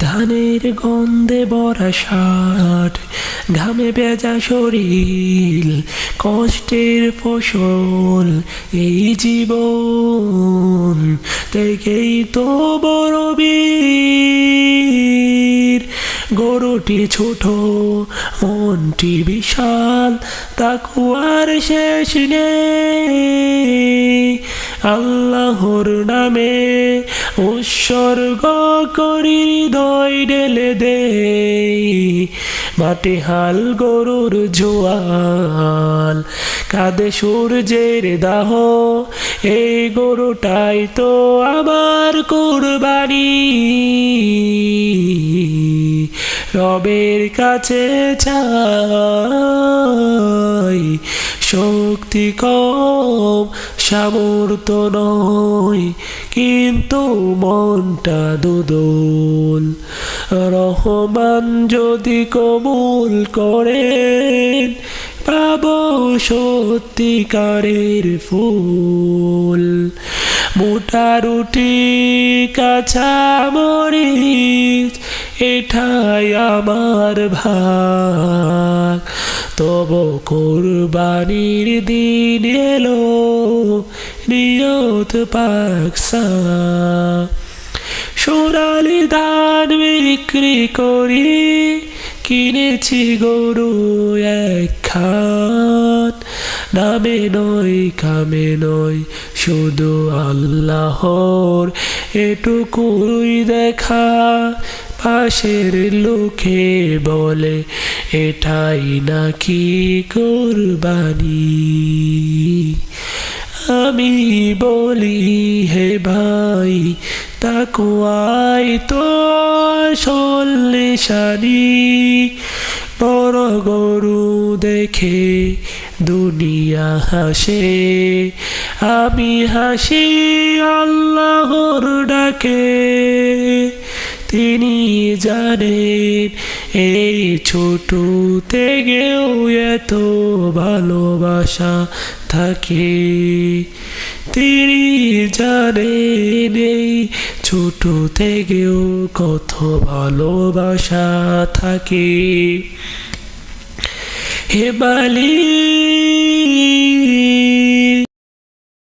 ধানের গন্ধে বরা ষাট, ঘামে বেজা শরীর, কষ্টের ফসল এই জীবন থেকেই তো বড় বীর। গরুটি ছোট, মনটি বিশাল তাকুয়ার শেষ নেই। আল্লাহর নামে উৎসর্গ করি হৃদয় ঢেলে দে মাটি হাল গরুর জোয়াল, কাঁদে সূর্যের দাহ। এই গরুটাই তো আমার কুরবানি। রবের কাছে চাই। শক্তি কম সামর্থ্য নয়, কিন্তু মনটা দুদল। রহমান যদি কবুল করেন, পাব সত্যিকারের ফুল। মোটা রুটি কাঁচা মরিচ, এটাই আমার ভাগ। তব কোরবানির দিন এলো, নিয়ত পাকসা সোনালি ধান বিক্রি করি, কিনেছি গরু খান। নামে নয় কামে নয় শুধু আল্লাহর এটুকুই দেখা। পাশের লোকে বলে, এটাই নাকি কোরবানি? আমি বলি, হে ভাই তাকুয়াই তো আসল নিশানি। বড় গরু দেখে দুনিয়া হাসে। আমি হাসি আল্লাহর ডাকে। তিনি জানেন এই ছোট থেকেও এত ভালোবাসা থাকে। তিনি জানেন, এই ছোট থেকেও কত ভালোবাসা থাকে। হে মালিক